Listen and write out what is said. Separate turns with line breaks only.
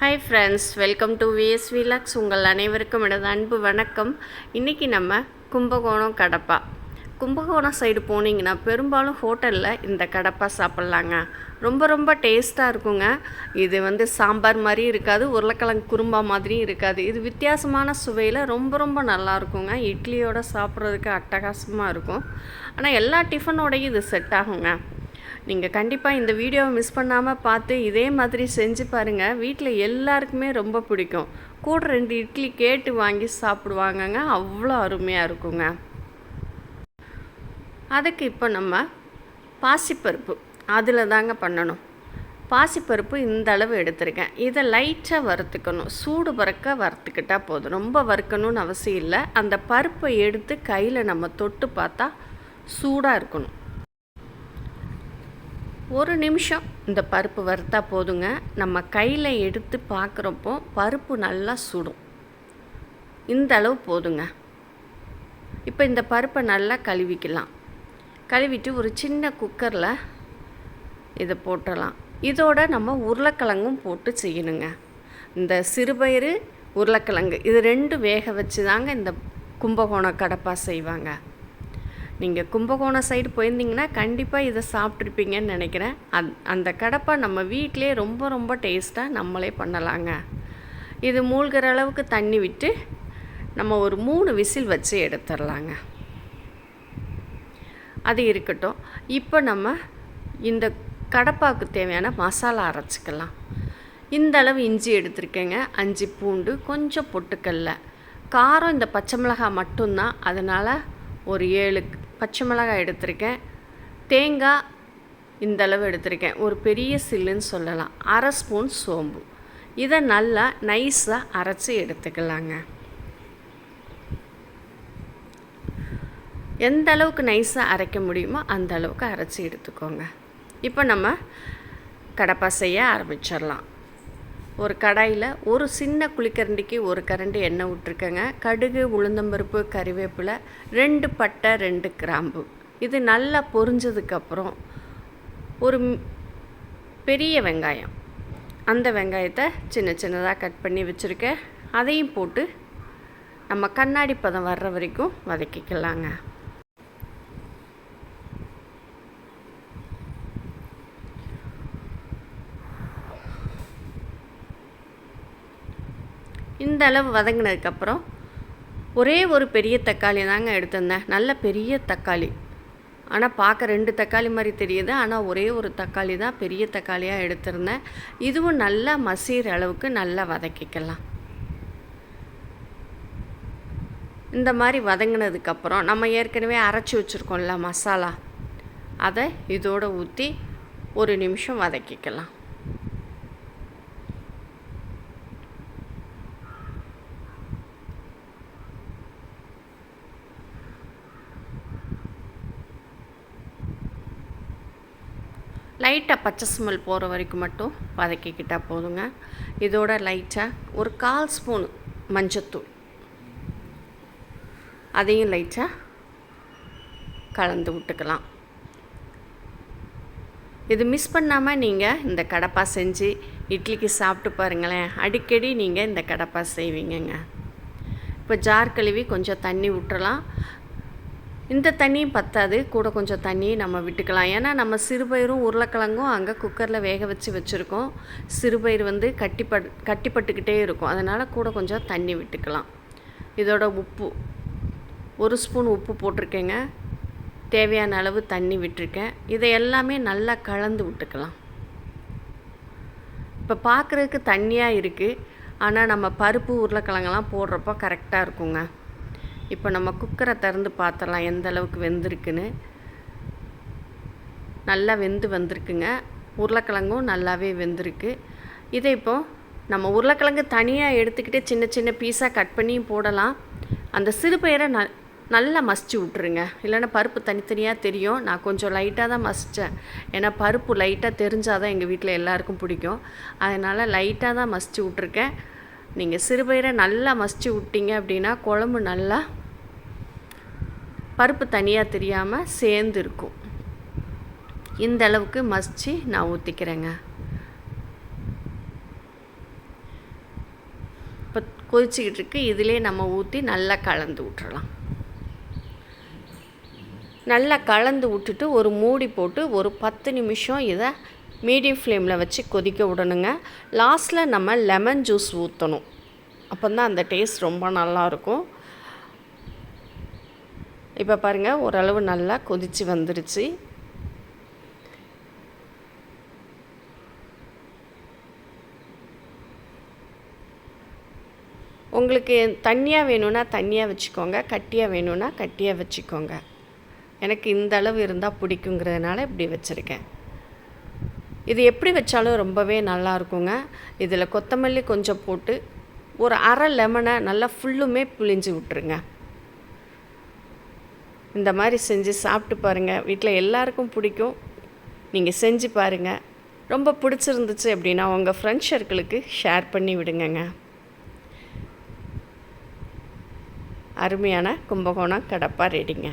Hi friends welcome to VS vlogs உங்கள் அனைவருக்கும் எனது அன்பு வணக்கம். இன்றைக்கி நம்ம கும்பகோணம் கடப்பா. கும்பகோணம் சைடு போனீங்கன்னா பெரும்பாலும் ஹோட்டலில் இந்த கடப்பா சாப்பிட்லாங்க. ரொம்ப ரொம்ப டேஸ்ட்டாக இருக்குங்க. இது வந்து சாம்பார் மாதிரி இருக்காது உருளைக்கிழங்கு குரும்பா மாதிரியும் இருக்காது. இது வித்தியாசமான சுவையில் ரொம்ப ரொம்ப நல்லா இருக்குங்க. இட்லியோட சாப்பிட்றதுக்கு அட்டகாசமாக இருக்கும். ஆனால் எல்லா டிஃபனோடையும் இது செட் ஆகுங்க. நீங்கள் கண்டிப்பாக இந்த வீடியோவை மிஸ் பண்ணாமல் பார்த்து இதே மாதிரி செஞ்சு பாருங்கள் வீட்டில் எல்லாருக்குமே ரொம்ப பிடிக்கும். கூட ரெண்டு இட்லி கேட்டு வாங்கி சாப்பிடுவாங்கங்க. அவ்வளோ அருமையாக இருக்குங்க. அதுக்கு இப்போ நம்ம பாசிப்பருப்பு அதில் தாங்க பண்ணணும். பாசிப்பருப்பு இந்த அளவு எடுத்திருக்கேன். இதை லைட்டாக வறுத்துக்கணும். சூடு பறக்க வறுத்துக்கிட்டால் போதும். ரொம்ப வறுக்கணும்னு அவசியம் இல்லை. அந்த பருப்பை எடுத்து கையில் நம்ம தொட்டு பார்த்தா சூடாக இருக்கணும். ஒரு நிமிஷம். இந்த பருப்பு வறுத்தா போதுங்க. நம்ம கையில் எடுத்து பார்க்குறப்போ பருப்பு நல்லா சுடும். இந்த அளவு போதுங்க. இப்போ இந்த பருப்பை நல்லா கழுவிக்கலாம். கழுவிட்டு ஒரு சின்ன குக்கரில் இதை போட்டுடலாம் இதோட நம்ம உருளைக்கிழங்கும் போட்டு செய்யணுங்க. இந்த சிறுபயிறு உருளைக்கிழங்கு இது ரெண்டும் வேக வச்சு தாங்க இந்த கும்பகோணம் கடப்பா செய்வாங்க. நீங்கள் கும்பகோணம் சைடு போயிருந்தீங்கன்னா கண்டிப்பாக இதை சாப்பிட்ருப்பீங்கன்னு நினைக்கிறேன். அந் அந்த கடப்பா நம்ம வீட்டிலே ரொம்ப ரொம்ப டேஸ்ட்டாக நம்மளே பண்ணலாங்க. இது மூழ்கிற அளவுக்கு தண்ணி விட்டு நம்ம ஒரு மூணு விசில் வச்சு எடுத்துடலாங்க. அது இருக்கட்டும். இப்போ நம்ம இந்த கடப்பாவுக்கு தேவையான மசாலா அரைச்சிக்கலாம். இந்த அளவு இஞ்சி எடுத்திருக்கேங்க. அஞ்சு பூண்டு கொஞ்சம் பொட்டுக்கல்ல. காரம் இந்த பச்சை மிளகாய் மட்டும்தான். அதனால் ஒரு ஏழு பச்சை மிளகாய் எடுத்திருக்கேன். தேங்காய் இந்த அளவு எடுத்திருக்கேன். ஒரு பெரிய சில்லுன்னு சொல்லலாம். அரை ஸ்பூன் சோம்பு. இதை நல்லா நைஸாக அரைச்சி எடுத்துக்கலாங்க. எந்த அளவுக்கு நைஸாக அரைக்க முடியுமோ அந்த அளவுக்கு அரைச்சி எடுத்துக்கோங்க. இப்போ நம்ம கடப்பா செய்ய ஆரம்பிச்சிடலாம். ஒரு கடாயில் ஒரு சின்ன குழிக்கரண்டிக்கு ஒரு கரண்டி எண்ணெய் விட்ருக்கேங்க கடுகு உளுந்தம்பருப்பு கறிவேப்பிலை ரெண்டு பட்டை ரெண்டு கிராம்பு. இது நல்லா பொரிஞ்சதுக்கப்புறம் ஒரு பெரிய வெங்காயம். அந்த வெங்காயத்தை சின்ன சின்னதாக கட் பண்ணி வச்சுருக்கேன். அதையும் போட்டு நம்ம கண்ணாடி பதம் வர்ற வரைக்கும் வதக்கிக்கலாங்க. இந்த அளவு வதங்கினதுக்கப்புறம் ஒரே ஒரு பெரிய தக்காளி தாங்க எடுத்திருந்தேன். நல்ல பெரிய தக்காளி. ஆனால் பார்க்க ரெண்டு தக்காளி மாதிரி தெரியுது. ஆனால் ஒரே ஒரு தக்காளி தான் பெரிய தக்காளியாக எடுத்திருந்தேன். இதுவும் நல்லா மசீர் அளவுக்கு நல்லா வதக்கிக்கலாம். இந்த மாதிரி வதங்கினதுக்கப்புறம் நம்ம ஏற்கனவே அரைச்சி வச்சுருக்கோம்ல மசாலா அதை இதோடு ஊற்றி ஒரு நிமிஷம் வதக்கிக்கலாம். லைட்டாக பச்சை ஸ்மெல் போகிற வரைக்கும் மட்டும் வதக்கிக்கிட்டால் போதுங்க. இதோட லைட்டாக ஒரு கால் ஸ்பூன் மஞ்சத்தூள். அதையும் லைட்டாக கலந்து விட்டுக்கலாம். இது மிஸ் பண்ணாமல் நீங்கள் இந்த கடப்பா செஞ்சு இட்லிக்கு சாப்பிட்டு பாருங்களேன். அடிக்கடி நீங்கள் இந்த கடப்பா செய்வீங்கங்க. இப்போ ஜார் கழுவி கொஞ்சம் தண்ணி விட்டுறலாம் இந்த தண்ணியும் பத்தாது கூட கொஞ்சம் தண்ணி நம்ம விட்டுக்கலாம். ஏன்னா நம்ம சிறுபயிரும் உருளைக்கிழங்கும் அங்கே குக்கரில் வேக வச்சு வச்சுருக்கோம். சிறுபயிர் வந்து கட்டிப்பட் கட்டிப்பட்டுக்கிட்டே இருக்கும். அதனால் கூட கொஞ்சம் தண்ணி விட்டுக்கலாம். இதோட உப்பு. ஒரு ஸ்பூன் உப்பு போட்டிருக்கேங்க. தேவையான அளவு தண்ணி விட்டுருக்கேன். இதை எல்லாமே நல்லா கலந்து விட்டுக்கலாம். இப்போ பார்க்குறதுக்கு தண்ணியாக இருக்குது ஆனால் நம்ம பருப்பு உருளைக்கிழங்கெல்லாம் போடுறப்போ கரெக்டாக இருக்குங்க. இப்போ நம்ம குக்கரை திறந்து பார்த்துடலாம் எந்த அளவுக்கு வெந்திருக்குன்னு. நல்லா வெந்து வந்திருக்குங்க. உருளைக்கிழங்கும் நல்லாவே வெந்திருக்கு. இதை இப்போது நம்ம உருளைக்கிழங்கு தனியாக எடுத்துக்கிட்டே சின்ன சின்ன பீஸாக கட் பண்ணியும் போடலாம். அந்த சிறுபயிரை ந நல்லா மசிச்சு விட்ருங்க இல்லைன்னா பருப்பு தனித்தனியாக தெரியும். நான் கொஞ்சம் லைட்டாக தான் மசித்தேன் ஏன்னா பருப்பு லைட்டாக தெரிஞ்சால் தான் எங்கள் வீட்டில் எல்லாருக்கும் பிடிக்கும். அதனால் லைட்டாக தான் மசிச்சு விட்ருக்கேன் நீங்கள் சிறுபயிரை நல்லா மசிச்சு விட்டீங்க அப்படின்னா குழம்பு நல்லா பருப்பு தனியாக தெரியாமல் சேர்ந்து இருக்கும். இந்த அளவுக்கு மசித்து நான் ஊற்றிக்கிறேங்க இப்போ கொதிச்சிக்கிட்டு இருக்கு. இதிலே நம்ம ஊற்றி நல்லா கலந்து விட்டுறலாம். நல்லா கலந்து விட்டுட்டு ஒரு மூடி போட்டு ஒரு பத்து நிமிஷம் இதை மீடியம் ஃப்ளேமில் வச்சு கொதிக்க விடணுங்க. லாஸ்ட்டில் நம்ம லெமன் ஜூஸ் ஊற்றணும் அப்போ தான் அந்த டேஸ்ட் ரொம்ப நல்லாயிருக்கும் இப்போ பாருங்கள் ஓரளவு நல்லா கொதித்து வந்துருச்சு. உங்களுக்கு தண்ணியாக வேணும்னா தண்ணியாக வச்சுக்கோங்க கட்டியாக வேணும்னா கட்டியாக வச்சுக்கோங்க. எனக்கு இந்த அளவு இருந்தால் பிடிக்குங்கிறதுனால இப்படி வச்சுருக்கேன். இது எப்படி வச்சாலும் ரொம்பவே நல்லா இருக்குங்க. இதில் கொத்தமல்லி கொஞ்சம் போட்டு ஒரு அரை லெமனை நல்லா ஃபுல்லுமே புளிஞ்சு விட்ருங்க இந்த மாதிரி செஞ்சு சாப்பிட்டு பாருங்கள் வீட்டில் எல்லாருக்கும் பிடிக்கும். நீங்கள் செஞ்சு பாருங்கள் ரொம்ப பிடிச்சிருந்துச்சு அப்படின்னா உங்கள் ஃப்ரெண்ட்ஸ் சர்க்கிளுக்கு ஷேர் பண்ணி விடுங்கங்க. அருமையான கும்பகோணம் கடப்பா ரெடிங்க